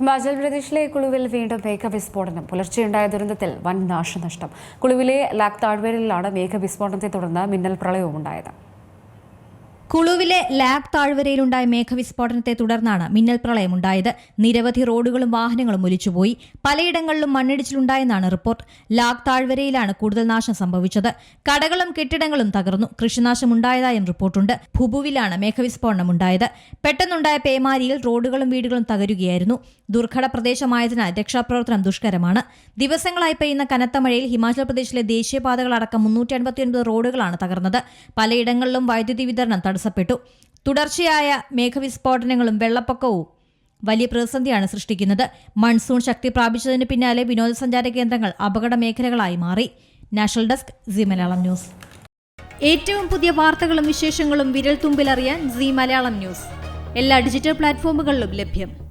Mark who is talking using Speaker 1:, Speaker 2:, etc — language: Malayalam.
Speaker 1: ഹിമാചൽ പ്രദേശിലെ കുളുവിൽ വീണ്ടും മേഘവിസ്ഫോടനം. പുലർച്ചെയുണ്ടായ ദുരന്തത്തിൽ വൻ നാശനഷ്ടം. കുളുവിലെ ലാക് താഴ്വരയിലാണ് മേഘവിസ്ഫോടനത്തെ തുടർന്ന് മിന്നൽ പ്രളയവും ഉണ്ടായത്
Speaker 2: കുളുവിലെ ലാബ് താഴ്വരയിലുണ്ടായ മേഘവിസ്ഫോടനത്തെ തുടർന്നാണ് മിന്നൽ പ്രളയമുണ്ടായത്. നിരവധി റോഡുകളും വാഹനങ്ങളും ഒലിച്ചുപോയി. പലയിടങ്ങളിലും മണ്ണിടിച്ചിലുണ്ടായെന്നാണ് റിപ്പോർട്ട്. ലാബ് താഴ്വരയിലാണ് കൂടുതൽ നാശം സംഭവിച്ചത്. കടകളും കെട്ടിടങ്ങളും തകർന്നു. കൃഷിനാശം ഉണ്ടായതായും റിപ്പോർട്ടുണ്ട്. ഭുബുവിലാണ് മേഘവിസ്ഫോടനം ഉണ്ടായത് പെട്ടെന്നുണ്ടായ പേമാരിയിൽ റോഡുകളും വീടുകളും തകരുകയായിരുന്നു. ദുർഘട പ്രദേശമായതിനാൽ രക്ഷാപ്രവർത്തനം ദുഷ്കരമാണ്. ദിവസങ്ങളായി പെയ്യുന്ന കനത്ത മഴയിൽ ഹിമാചൽ പ്രദേശിലെ ദേശീയപാതകളടക്കം മുന്നൂറ്റി അൻപത്തിയൊൻപത് റോഡുകളാണ് തകർന്നത്. പലയിടങ്ങളിലും വൈദ്യുതി വിതരണം തടസ്സപ്പെട്ടു. തുടർച്ചയായ മേഘവിസ്ഫോടനങ്ങളും വെള്ളപ്പൊക്കവും വലിയ പ്രതിസന്ധിയാണ് സൃഷ്ടിക്കുന്നത്. മൺസൂൺ ശക്തി പ്രാപിച്ചതിന് പിന്നാലെ വിനോദസഞ്ചാര കേന്ദ്രങ്ങൾ അപകട മേഖലകളായി മാറി. National desk C Malayalam news. ഏറ്റവും പുതിയ വാർത്തകളും വിശേഷങ്ങളും വിരൽ തുമ്പിലറിയാൻ സി മലയാളം ന്യൂസ്. എല്ലാ ഡിജിറ്റൽ പ്ലാറ്റ്ഫോമുകളിലും ലഭ്യം.